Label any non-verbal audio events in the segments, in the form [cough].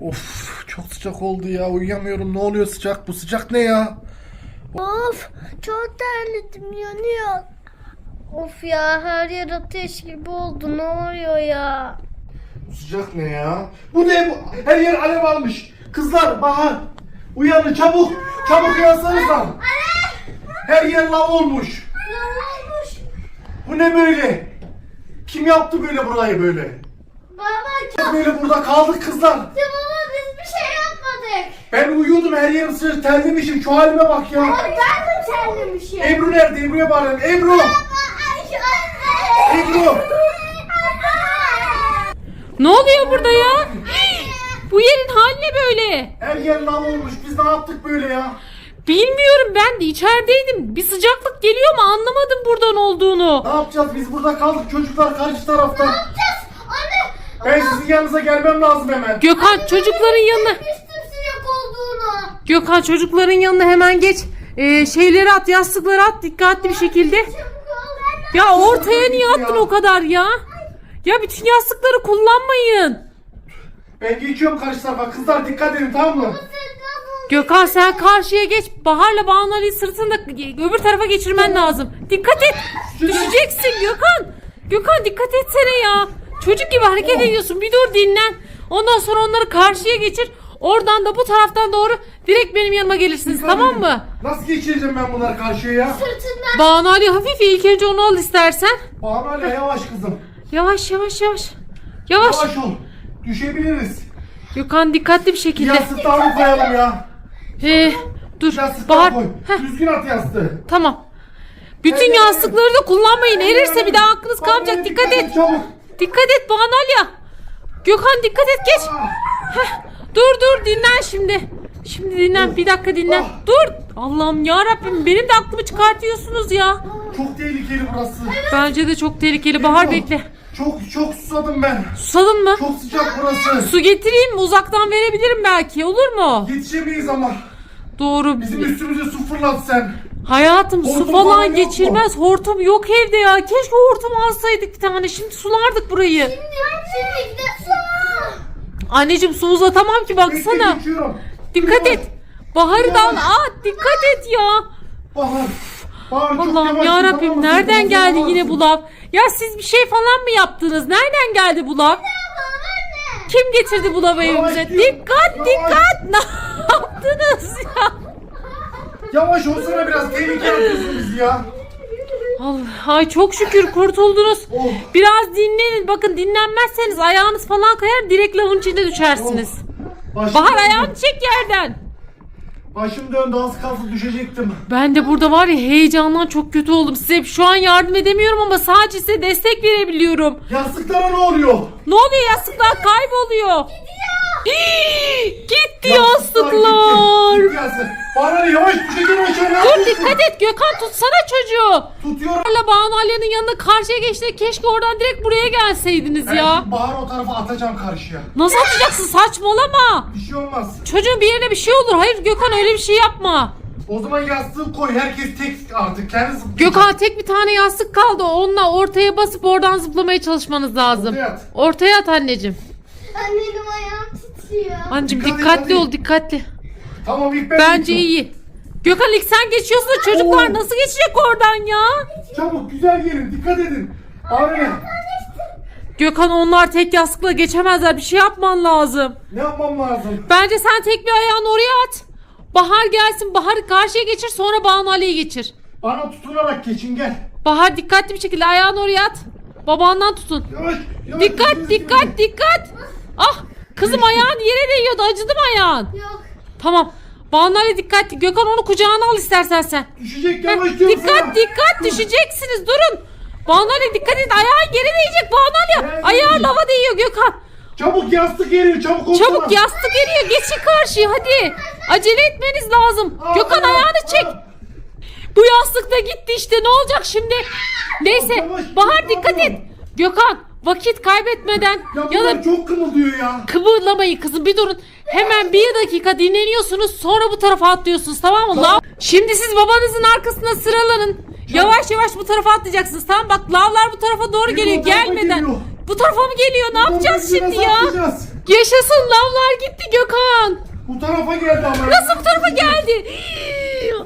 Of çok sıcak oldu ya uyuyamıyorum ne oluyor sıcak bu sıcak ne ya? Of çok terledim yanıyor. Of ya her yer ateş gibi oldu ne oluyor ya? Sıcak ne ya? Bu ne bu? Her yer alev almış. Kızlar Bahar uyanın çabuk çabuk uyansanıza. Her yer lav olmuş. Ne olmuş? Bu ne böyle? Kim yaptı böyle burayı böyle? Baba çok... Böyle burada kaldık kızlar. Baba biz bir şey yapmadık. Ben uyuyordum her yerim sıcak terlemişim şu halime bak ya. Ben de terlemişim. Ebru nerede? Ebru'ya bağırın. Ebru! Ay anne. Ebru! Ne oluyor burada ya? Bu yerin hali ne böyle? Her yer lav olmuş. Biz ne yaptık böyle ya? Bilmiyorum ben de içerideydim. Bir sıcaklık geliyor mu anlamadım buradan olduğunu. Ne yapacağız? Biz burada kaldık. Çocuklar karşı tarafta. Anne. Ben sizin yanınıza gelmem lazım hemen. Gökhan çocukların yanına. Bilmiştim sıcak olduğunu. Gökhan çocukların yanına hemen geç. Ee, şeyleri at yastıkları at dikkatli bir şekilde. Çabuk ol. Ya ortaya niye Ya. attın o kadar ya? Ya bütün yastıkları kullanmayın. Ben geçiyorum karşı tarafa. Kızlar dikkat edin tamam mı? Gökhan sen karşıya geç. Bahar'la Banu Ali'yi sırtında öbür tarafa geçirmen lazım. Dikkat et. Düşeceksin Gökhan. Gökhan dikkat etsene ya. Çocuk gibi hareket ediyorsun. Bir dur dinlen. Ondan sonra onları karşıya geçir. Oradan da bu taraftan doğru direkt benim yanıma gelirsiniz tamam mı? Nasıl geçireceğim ben bunları karşıya ya? Sırtından. Banu Ali hafif ilk önce onu al istersen. Banu hala yavaş kızım. Yavaş yavaş yavaş. Yavaş. Yavaş ol. Düşebiliriz. Gökhan dikkatli bir şekilde. Yastıklarını koyalım ya. Ee, dur. Yastıkları Bahar. koy. Heh, Düzgün at yastığı. tamam. Bütün Evet. yastıkları da kullanmayın. Erirse bir daha aklınız kalmayacak. Ali, Dikkat et. Çabuk. Dikkat et Banu Alya. Gökhan dikkat et geç. Ah, Dur dur dinlen şimdi. Şimdi dinlen bir dakika dinlen. Dur. Allah'ım ya Rabbim benim de aklımı çıkartıyorsunuz ya. Çok tehlikeli burası. Bence de çok tehlikeli. Bahar bekle. Çok çok susadım ben. Susadın mı? Çok sıcak burası. Su getireyim mi? Uzaktan verebilirim belki. Olur mu? Yetişemeyiz ama. Doğru. Bizim üstümüze su fırlat sen. Hayatım su Hortum falan falan yok geçirmez. Hortum yok evde ya. Keşke hortum alsaydık bir tane. Şimdi sulardık burayı. Şimdi de su. Anneciğim su uzatamam ki baksana. Bekle, geçiyorum. Dikkat et. Baharı da al. Aa, dikkat et ya. Bahar. Bahar çok Allah'ım ya Rabbim mı? nereden Sen geldi yine bu lav? Ya siz bir şey falan mı yaptınız? Nereden geldi bu lav? Kim getirdi bu lavı evimize? Dikkat dikkat. Ne yaptınız ya? Yavaş olsana biraz tehlike atıyorsun bizi ya. Allah, ay çok şükür kurtuldunuz. Oh. Biraz dinlenin. Bakın dinlenmezseniz ayağınız falan kayar direkt lavın içine düşersiniz. Başım Bahar döndü. ayağını çek yerden. Başım döndü az kalsın düşecektim. Ben de burada var ya heyecandan çok kötü oldum. Size şu an yardım edemiyorum ama sadece size destek verebiliyorum. Yastıklara ne oluyor? Ne oluyor yastıklar kayboluyor. Gidiyor. Gitti yastıklar. Gitti, gitti yastık. Bahar yavaş düşeceğim aşağıya. Dur dikkat et Gökhan tutsana çocuğu. Tutuyorum. Hala Banu Alya'nın yanına karşıya geçti. Keşke oradan direkt buraya gelseydiniz Ben ya. şimdi Bahar'ı o tarafa atacağım karşıya. Nasıl atacaksın saçmalama. Bir şey olmaz. Çocuğun bir yerine bir şey olur. Hayır Gökhan öyle bir şey yapma. O zaman yastığı koy. Herkes tek artık. Kendi zıplayacak. Gökhan tek bir tane yastık kaldı. Onunla ortaya basıp oradan zıplamaya çalışmanız lazım. Ortaya at. Ortaya at anneciğim. Annenim ayağım titriyor. Anneciğim Dikkat et, dikkatli hadi. ol dikkatli. Tamam ilk ben Bence geçiyorum. iyi. Gökhan ilk sen geçiyorsun da çocuklar Oo. nasıl geçecek oradan ya? Çabuk güzel gelin. Dikkat edin. Abi Gökhan onlar tek yastıkla geçemezler. Bir şey yapman lazım. ne yapmam lazım? Bence sen tek bir ayağını oraya at. Bahar gelsin. Bahar'ı karşıya geçir sonra Banu Ali'yi geçir. Bana tutunarak geçin gel. Bahar dikkatli bir şekilde ayağını oraya at. Babandan tutun. Yavaş. yavaş Dikkat Biz- dikkat dikkat. Ah kızım ayağın yere değiyordu. Acıdı mı ayağın? Yok. Tamam. Banu Ali dikkatli. Gökhan onu kucağına al istersen sen. Düşecek yavaş diyorum dikkat sana. dikkat düşeceksiniz durun. Banu Ali dikkat et ayağın yere değecek Banu Ali. Nereye Ayağı değecek? lava değiyor Gökhan. Çabuk yastık geliyor çabuk olsana. Çabuk yastık eriyor geçin karşıya hadi. Acele etmeniz lazım. Aa, Gökhan aa, ayağını çek. aa. Bu yastık da gitti işte ne olacak şimdi? Neyse Yavaş, Bahar dikkat et. Gökhan vakit kaybetmeden Ya ya bunlar da çok kımıldıyor ya. kıvırlamayın kızım bir durun. Hemen bir dakika dinleniyorsunuz sonra bu tarafa atlıyorsunuz tamam mı? Tamam. Lav- Şimdi siz babanızın arkasına sıralanın. Yavaş yavaş bu tarafa atlayacaksınız tamam bak lavlar bu tarafa doğru geliyor tarafa gelmeden. geliyor. Bu tarafa mı geliyor ne yapacağız şimdi ya? atlayacağız? Yaşasın lavlar gitti Gökhan. Bu tarafa geldi ama. Nasıl bu tarafa geldi?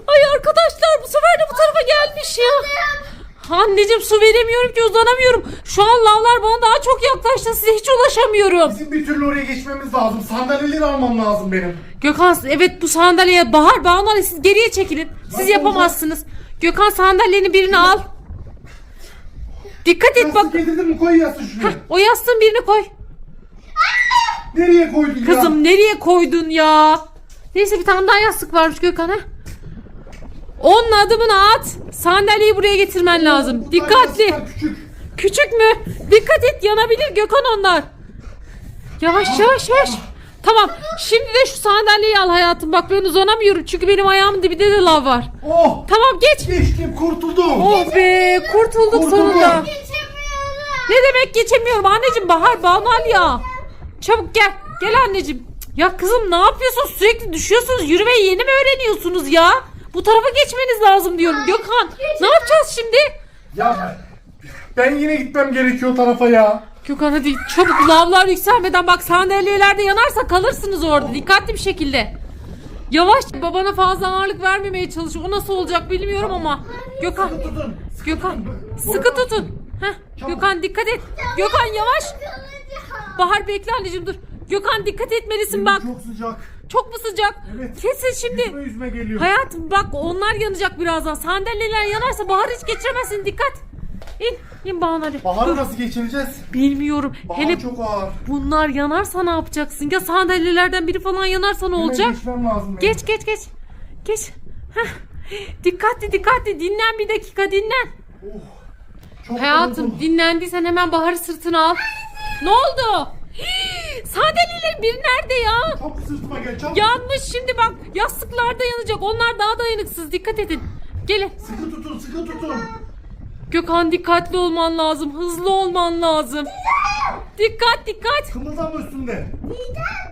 Ay arkadaşlar bu sefer de bu tarafa gelmiş ya. Anneciğim su veremiyorum ki uzanamıyorum. Şu an lavlar bana daha çok yaklaştı. Size hiç ulaşamıyorum. Bizim bir türlü oraya geçmemiz lazım. Sandalyeleri almam lazım benim. Gökhan evet bu sandalyeye Bahar Bahar siz geriye çekilin. Siz Nasıl yapamazsınız. Gökhan sandalyenin birini al. Dikkat et bak. Yastık getirdin mi koy yastığı şuraya. O yastığın birini koy. Nereye koydun ya? Kızım nereye koydun ya? Neyse bir tane daha yastık varmış Gökhan ha. Onun adımını at. Sandalyeyi buraya getirmen lazım. Dikkatli. Küçük. Küçük mü? Dikkat et yanabilir Gökhan onlar. Yavaş yavaş yavaş. Tamam. Şimdi de şu sandalyeyi al hayatım. Bak ben uzanamıyorum. Çünkü benim ayağımın dibinde de lav var. Oh! Tamam geç. Geçtim kurtuldum. Oh be kurtulduk Kurtuldum. sonunda. Ne demek geçemiyorum anneciğim Bahar Banal ya. Çabuk gel. Gel anneciğim. Ya kızım ne yapıyorsun? Sürekli düşüyorsunuz. Yürümeyi yeni mi öğreniyorsunuz ya? Bu tarafa geçmeniz lazım diyorum. Gökhan ne yapacağız şimdi? Ya ben yine gitmem gerekiyor o tarafa ya. Gökhan hadi çabuk lavlar yükselmeden bak sandalyelerde yanarsa kalırsınız orada dikkatli bir şekilde. Yavaş babana fazla ağırlık vermemeye çalış. O nasıl olacak bilmiyorum ama. Gökhan Tutun. Gökhan sıkı tutun. Heh, Gökhan dikkat et. Gökhan yavaş. Bahar bekle anneciğim dur. Gökhan dikkat etmelisin bak. Çok sıcak. Çok mu sıcak? Evet. Kesin şimdi. Yüzme yüzme geliyor. Hayatım bak onlar yanacak birazdan. Sandalyeler yanarsa Bahar hiç geçiremezsin. Dikkat. İn. İn Bahar hadi. Baharı nasıl geçireceğiz? Bilmiyorum. Bahar Hele çok ağır. bunlar yanarsa ne yapacaksın? Ya sandalyelerden biri falan yanarsa ne Hemen olacak? geçmem lazım benim. Geç geç geç. Geç. Heh. Dikkatli dikkatli dinlen bir dakika dinlen. Çok Hayatım yoruldum. dinlendiysen hemen Bahar'ı sırtına al. Ne oldu? Sandalyelerin biri nerede ya? Çok sırtıma gel çabuk. Yanmış şimdi bak yastıklarda yanacak. Onlar daha dayanıksız. Dikkat edin. Gelin. Sıkı tutun sıkı tutun. Gökhan dikkatli olman lazım. Hızlı olman lazım. Dikkat dikkat. Kımıldama üstünde.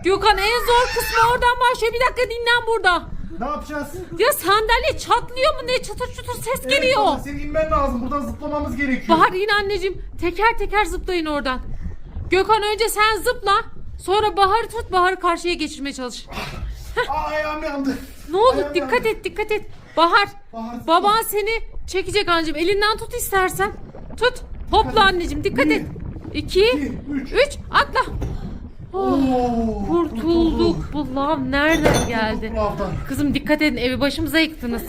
Gökhan en zor kısmı oradan başlıyor. Bir dakika dinlen burada. Ne yapacağız? Ya sandalye çatlıyor mu ne? Çatır çutur ses Evet, geliyor. baba, senin inmen lazım. Buradan zıplamamız gerekiyor. Bahar in anneciğim. Teker teker zıplayın oradan. Gökhan önce sen zıpla. Sonra Bahar'ı tut. Bahar'ı karşıya geçirmeye çalış. Aa, ayağım yandı. Ne oldu? Ayağım dikkat yandı. et dikkat et. Bahar. Bahar. Baban seni çekecek anneciğim. Elinden tut istersen. Tut. Hopla anneciğim dikkat Bir, et. İki, iki, üç. üç. Atla. Oh, Oo, kurtulduk. Bu lav nereden geldi? Kurtulduk lavdan. Kızım dikkat edin evi başımıza yıktınız.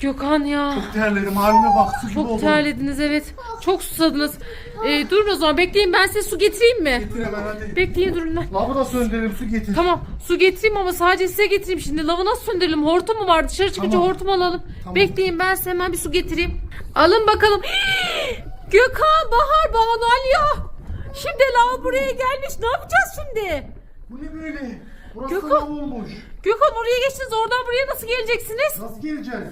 Gökhan ya. Terledim halime bak su gibi Çok oldu. terlediniz evet. Çok susadınız. Ee, durun o zaman bekleyin ben size su getireyim mi? Getir hemen hadi. Bekleyin durun lan. Lavı da söndürelim su getir. Tamam su getireyim ama sadece size getireyim şimdi. Lavı nasıl söndürelim? Hortum mu var? Dışarı çıkınca Tamam. hortum alalım. Tamam. Bekleyin ben size hemen bir su getireyim. Alın bakalım. [gasps] Gökhan, Bahar, Banu ya. Şimdi lav buraya gelmiş. Ne yapacağız şimdi? Bu ne böyle? Burası Gökhan. olmuş. Gökhan oraya geçtiniz. Oradan buraya nasıl geleceksiniz? Nasıl geleceğiz?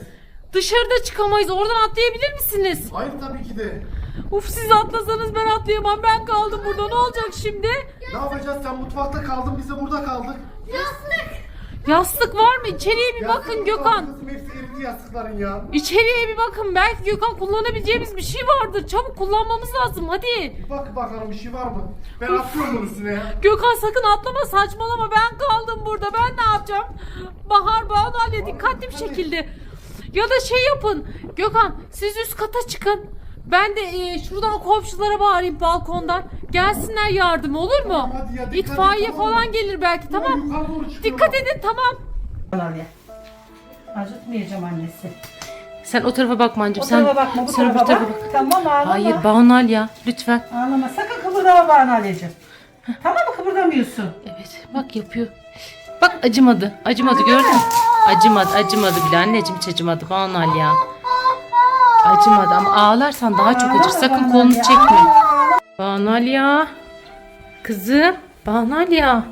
Dışarıda çıkamayız. Oradan atlayabilir misiniz? Hayır tabii ki de. Uf siz atlasanız ben atlayamam. Ben kaldım burada. Ne olacak şimdi? Ne yapacağız? Sen mutfakta kaldın biz de burada kaldık. Yastık var mı? İçeriye bir bakın Yastık Gökhan. yok, Kızım hepsi eridi yastıkların ya. İçeriye bir bakın. Belki Gökhan kullanabileceğimiz bir şey vardır. Çabuk kullanmamız lazım. Hadi. Bir bak bakalım bir şey var mı? Ben atlıyorum bunun üstüne ya. Gökhan sakın atlama saçmalama. Ben kaldım burada. Ben ne yapacağım? Bahar Banu Ali dikkatli bir hadi. şekilde. Ya da şey yapın. Gökhan siz üst kata çıkın. Ben de e, şuradan komşulara bağırayım balkondan. Gelsinler yardım olur mu? Tamam, hadi ya, dikkat İtfaiye et, tamam falan gelir belki tamam. Yukarı doğru. Dikkat edin tamam. Anne. Acıtmayacağım annesi. Sen o tarafa bakma anneciğim. O tarafa bakma bu sen tarafa öbür bak. tarafa bak. Tamam ağlama. Hayır Banal ya lütfen. Ağlama sakın kıpırdama bana anneciğim. tamam mı kıpırdamıyorsun? Evet bak yapıyor. Bak acımadı. Acımadı gördün mü? Acımadı acımadı bile anneciğim hiç acımadı Banal ya. Acımadı ama ağlarsan daha çok acır. Sakın kolunu çekme. Banal ya. Kızım. Banal ya.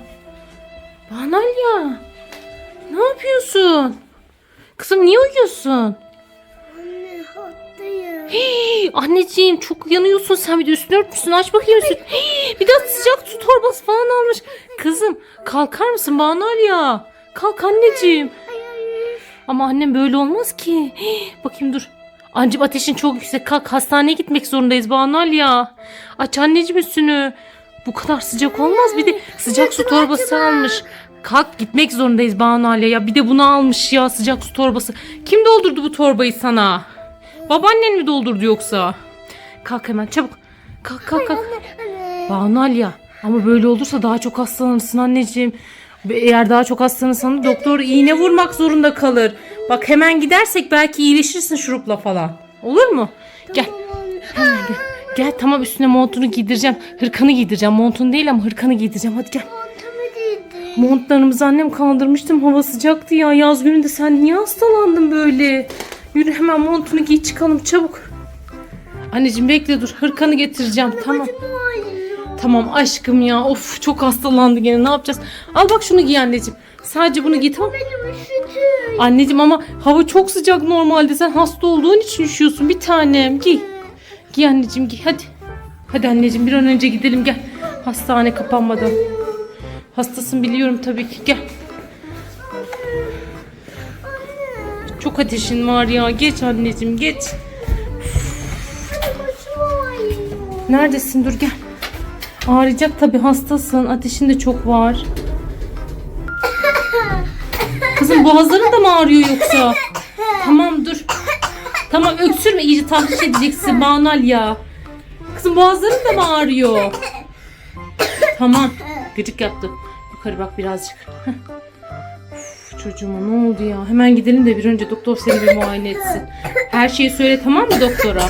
Banal ya. Ne yapıyorsun? Kızım niye uyuyorsun? Hii, anneciğim çok yanıyorsun sen bir de üstünü örtmüşsün aç bakayım üstünü. Hii, bir de sıcak su torbası falan almış. Kızım kalkar mısın Banal ya? Kalk anneciğim. Ama annem böyle olmaz ki. Hii, bakayım dur. Anneciğim ateşin çok yüksek kalk hastaneye gitmek zorundayız Banal ya. Aç anneciğim üstünü. Bu kadar sıcak olmaz. Bir de sıcak su torbası almış. Kalk gitmek zorundayız Banu Aliye ya. Bir de bunu almış ya sıcak su torbası. Kim doldurdu bu torbayı sana? Babaannen mi doldurdu yoksa? Kalk hemen çabuk. Kalk kalk kalk. Banu Aliye ama böyle olursa daha çok hastalanırsın anneciğim. Eğer daha çok hastalanırsan doktor iğne vurmak zorunda kalır. Bak hemen gidersek belki iyileşirsin şurupla falan. Olur mu? Gel. Hemen gel. Gel tamam üstüne montunu giydireceğim. Hırkanı giydireceğim. Montunu değil ama hırkanı giydireceğim. Hadi gel. Montlarımızı annem kaldırmıştım. Hava sıcaktı ya. Yaz gününde sen niye hastalandın böyle? Yürü hemen montunu giy çıkalım çabuk. Anneciğim bekle dur. Hırkanı getireceğim. Tamam. Tamam aşkım ya. Of çok hastalandı gene. Ne yapacağız? Al bak şunu giy anneciğim. Sadece bunu giy tamam. Anneciğim ama hava çok sıcak normalde. Sen hasta olduğun için üşüyorsun. Bir tanem giy. Giy anneciğim giy hadi. Hadi anneciğim bir an önce gidelim gel. Hastane kapanmadan. Hastasın biliyorum tabii ki gel. Çok ateşin var ya. Geç anneciğim geç. Neredesin dur gel. Ağrıyacak tabii hastasın. Ateşin de çok var. Kızım boğazların da mı ağrıyor yoksa? Tamam dur. Tamam öksürme iyice tahriş edeceksin Banal ya. Kızım boğazların da mı ağrıyor? Tamam. Gıcık yaptı. Yukarı bak birazcık. Çocuğuma ne oldu ya? Hemen gidelim de bir önce doktor seni bir muayene etsin. Her şeyi söyle tamam mı doktora?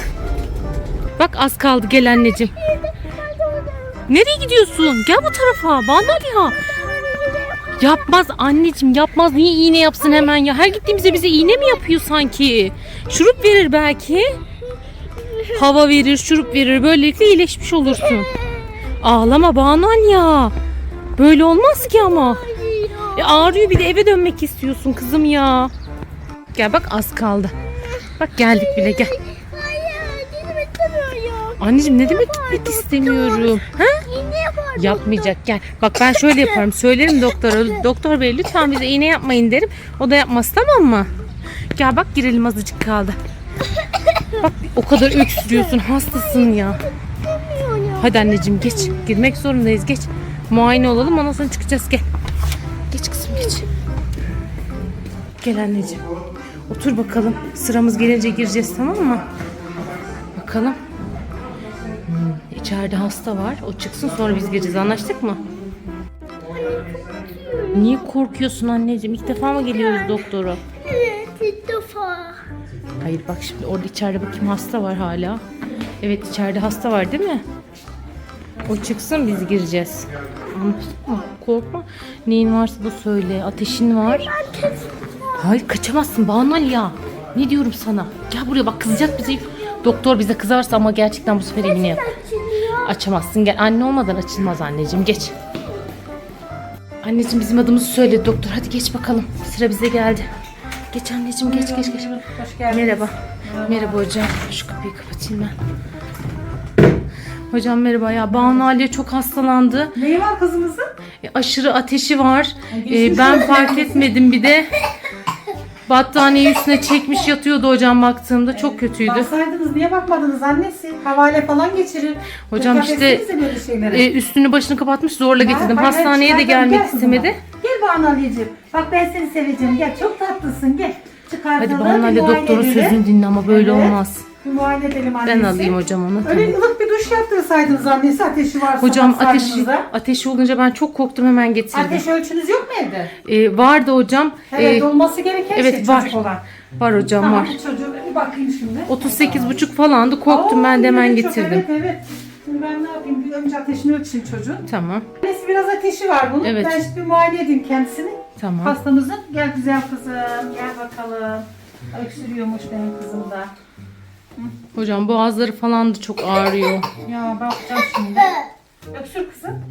Bak az kaldı gel anneciğim. Nereye gidiyorsun? Gel bu tarafa. Banal ya. Yapmaz anneciğim yapmaz. Niye iğne yapsın hemen ya? Her gittiğimizde bize iğne mi yapıyor sanki? Şurup verir belki. Hava verir, şurup verir. Böylelikle iyileşmiş olursun. Ağlama Banan ya. Böyle olmaz ki ama. E ağrıyor bir de eve dönmek istiyorsun kızım ya. Gel bak az kaldı. Bak geldik bile gel. Anneciğim ne demek gitmek istemiyorum. Ha? Yapmayacak gel. Bak ben şöyle yaparım. Söylerim doktora. Doktor bey lütfen bize iğne yapmayın derim. O da yapmaz tamam mı? Gel bak girelim azıcık kaldı. Bak o kadar öksürüyorsun. Hastasın ya. Hadi anneciğim geç. Girmek zorundayız geç. Muayene olalım ondan sonra çıkacağız gel. Geç. Gel anneciğim. Otur bakalım. Sıramız gelince gireceğiz tamam mı? Bakalım. Hmm, içeride hasta var. O çıksın sonra biz gireceğiz. Anlaştık mı? Niye korkuyorsun anneciğim? İlk defa mı geliyoruz doktora? Evet ilk defa. Hayır bak şimdi orada içeride bakayım hasta var hala. Evet içeride hasta var değil mi? O çıksın biz gireceğiz. Anlaştık mı? Korkma. Neyin varsa da söyle. Ateşin var. Hayır kaçamazsın Banal ya. Ne diyorum sana? Gel buraya bak kızacak bize. Doktor bize kızarsa ama gerçekten bu sefer iğne yap. Açamazsın gel. Anne olmadan açılmaz anneciğim geç. Anneciğim bizim adımızı söyle doktor. Hadi geç bakalım. Sıra bize geldi. Geç anneciğim geç geç geç. Hoş geldiniz. Merhaba. Merhaba hocam. Şu kapıyı kapatayım ben. Hocam merhaba ya. Banu Aliye çok hastalandı. Neyi var kızımızın? E, aşırı ateşi var. geçmiş E, ben fark etmedim bir de. Battaniye üstüne çekmiş yatıyordu hocam baktığımda. Çok kötüydü. Baksaydınız niye bakmadınız annesi? Havale falan geçirir. Hocam Dikkat işte, etsenize böyle şeylere. E, üstünü başını kapatmış zorla Ha, getirdim. hayır, hayır, Hastaneye de gelmek gel kızım istemedi. bak. Gel Banu Ali'ciğim. Bak ben seni seveceğim. Gel çok tatlısın. Gel. Çıkartalım. Hadi Banu muayene doktorun edelim. sözünü dinle ama böyle Evet. olmaz. Bir muayene edelim annesi. Ben alayım hocam onu. Öyle Tamam. ılık bir duş yaptırsaydınız annesi ateşi varsa. Hocam ateşi, ateşi olunca ben çok korktum hemen getirdim. Ateş ölçünüz yok mu evde? E, vardı hocam. Evet E, olması gereken evet, şey var. çocuk olan. var hocam Tamam var. çocuğu bir bakayım şimdi. 38 buçuk falandı. Korktum Aa, ben de hemen yine çok- getirdim. Evet evet. Şimdi ben ne yapayım? Bir önce ateşini ölçeyim çocuğun. Tamam. Annesi biraz ateşi var bunun. Evet. Ben şimdi bir muayene edeyim kendisini. Tamam. Hastamızın. Gel güzel kızım. Gel bakalım. Öksürüyormuş benim kızım da. Hocam boğazları falan da çok ağrıyor. Ya bakacağım şimdi. Öksür kızım.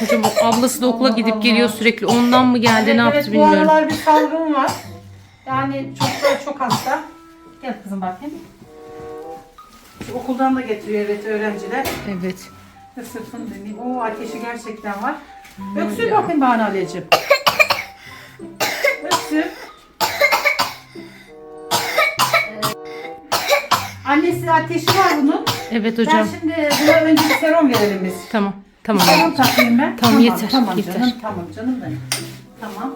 Hocam o ablası da okula gidip geliyor sürekli. Ondan mı geldi ne yaptı Bu bilmiyorum. aralar bir salgın var. Yani çok çok hasta. Gel kızım bakayım. Şu Okuldan da getiriyor evet öğrenciler. Evet. Ve sırtını deneyim. Oo ateşi gerçekten var. Öksür bakayım bana Aleciğim. Öksür. annesi ateşi var bunun. Evet Ben hocam. şimdi buna önce bir serum verelim biz. Tamam. Tamam. Serum takayım ben. Tamam, yeter, Tamam yeter. canım tamam canım benim. Tamam.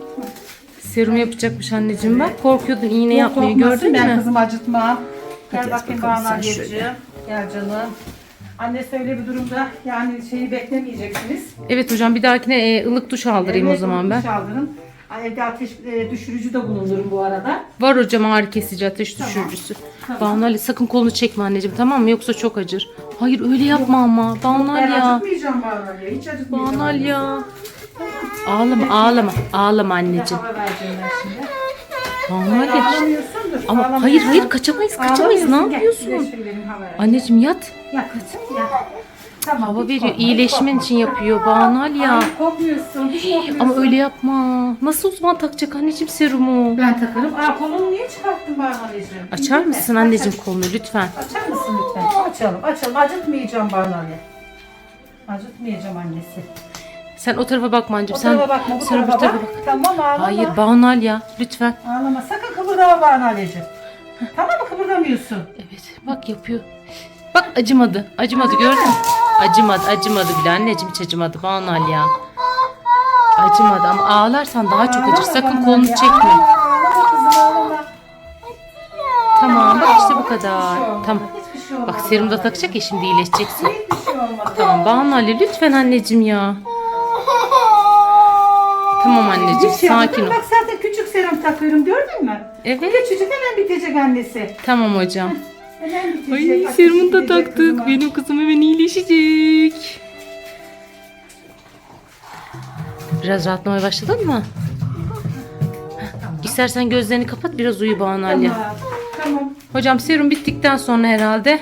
Serum yapacakmış anneciğim bak. Korkuyordun iğne Yok, yapmayı korkmasın, gördün ben mü? kızımı acıtmam. Gel Hadi yaz bakayım bakalım bana sen şöyle. Gel canım. Annesi öyle bir durumda yani şeyi beklemeyeceksiniz. Evet hocam bir dahakine e, ılık duş aldırayım o Evet, zaman ben. duş aldırın. Evde ateş e, düşürücü de bulundurun bu arada. Var hocam ağrı kesici ateş düşürücüsü. Banu Ali sakın kolunu çekme anneciğim tamam mı? Yoksa çok acır. Hayır öyle yapma ama. Banu Ben Ali ya. acıtmayacağım Banu Hiç acıtmayacağım. Banu Ali ya. Ağlama ağlama. Ağlama Bir de anneciğim. hava vereceğim ben şimdi. Banu Ali. Ağlamıyorsundur. Ama hayır hayır kaçamayız kaçamayız. Ne yapıyorsun? Anneciğim yat. Yat, yat. Tamam, Hava hiç veriyor. korkma, hiç İyileşmen korkma. için yapıyor Banu Ali ya. Ay, korkmuyorsun, hiç korkmuyorsun. Ama öyle yapma. Nasıl uzman takacak anneciğim serumu? Ben takarım. Aa kolunu niye çıkarttın bana anneciğim? Açar İndirme. mısın anneciğim kolunu lütfen? Açar mısın lütfen? Açalım, açalım. Acıtmayacağım anne. Acıtmayacağım annesi. Sen o tarafa bakma O anneciğim. Sen, tarafa bakma, bu sen öbür tarafa bak. Tamam ağlama. Hayır Banu Ali ya lütfen. Ağlama. Sakın kıpırdama anneciğim. Tamam mı kıpırdamıyorsun? Evet bak yapıyor. Bak acımadı. Acımadı gördün mü? Acımadı acımadı bile anneciğim hiç acımadı Banu Ali ya. Acımadı ama ağlarsan daha çok acır. Sakın kolunu çekme. Tamam bak işte bu kadar. Tamam. Bak serum da takacak ya şimdi iyileşeceksin. Tamam Banu Ali lütfen anneciğim ya. Tamam anneciğim Bir şey sakin ol. Bak zaten küçük serum takıyorum gördün mü? Evet Küçücük hemen bitecek annesi. tamam hocam. Ay Ateşi serumu da taktık. Benim kızım hemen iyileşecek. Biraz rahatlamaya başladın mı? İstersen gözlerini kapat biraz uyu Banu Ali. Tamam. Tamam. Hocam serum bittikten sonra herhalde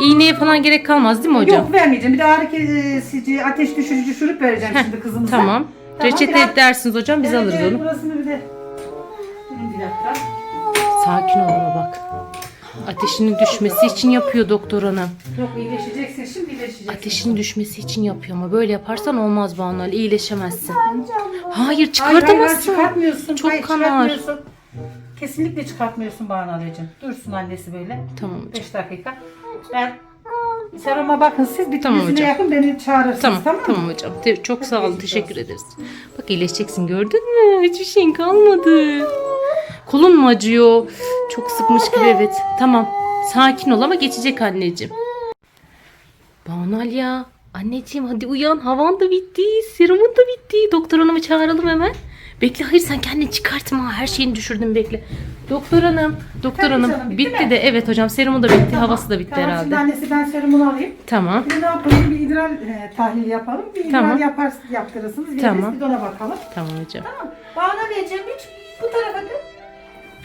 iğneye falan gerek kalmaz değil mi hocam? Yok vermeyeceğim. Bir de ağrı kesici, ateş düşürücü şurup vereceğim şimdi kızımıza. Tamam. Reçete biraz- dersiniz hocam biz Evet, alırız evet, onu. Burasını bir de. Bir dakika. Sakin ol ama bak. Ateşinin düşmesi için yapıyor doktor hanım. Yok iyileşeceksin. Şimdi iyileşeceksin. Ateşin düşmesi için yapıyor ama böyle yaparsan olmaz Banu Ali iyileşemezsin. Hayır Hayır, hayır, çıkartamazsın. çıkartmıyorsun. Çok Hayır, kanar. çıkartmıyorsun. Kesinlikle çıkartmıyorsun Banu anneciğim. Dursun annesi böyle. Tamam hocam. 5 dakika. Ben seruma bakın siz bir Tamam yüzüne hocam. yakın beni çağırırsınız Tamam, tamam, tamam, mı? hocam. Te- çok sağ olun. Teşekkür olsun. ederiz. Bak iyileşeceksin gördün mü? Hiçbir şeyin kalmadı. Kolun mu acıyor? Çok sıkmış gibi evet. Tamam. Sakin ol ama geçecek anneciğim. Banal ya. Anneciğim hadi uyan. Havan da bitti. Serumun da bitti. Doktor hanımı çağıralım hemen. Bekle hayır sen kendini çıkartma. Her şeyini düşürdün bekle. Doktor hanım. Doktor Tabii hanım. canım, bitti bitti mi? de evet hocam serumu da bitti. Havası da bitti tamam, Şimdi herhalde. annesi ben serumunu alayım. Tamam. Bir ne yapalım? Bir idrar e, tahlili yapalım. Bir idrar Tamam. yapar, yaptırırsınız. Tamam. bir de ona bakalım. Tamam hocam. Tamam. Bana vereceğim hiç bu tarafa dön.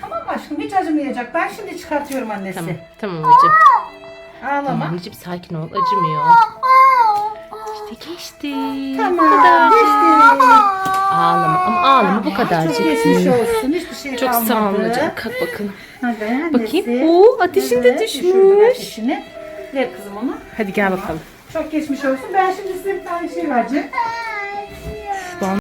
Tamam aşkım hiç acımayacak. Ben şimdi çıkartıyorum annesi. Tamam. Tamam hocam. Ağlama. Tamam anneciğim sakin ol. Acımıyor. İşte geçti. Bu Tamam. kadar. Geçti. Ağlama ama ağlama bu kadarcık. Çok geçmiş olsun. Hiçbir şey Çok kalmadı. sağ olun hocam. Kalk bakalım. Hadi annesi. Bakayım. Oo ateşin de Evet, düşmüş. ateşini. Ver kızım onu. Hadi gel bakalım. Çok geçmiş olsun. Ben şimdi size bir tane şey vereceğim.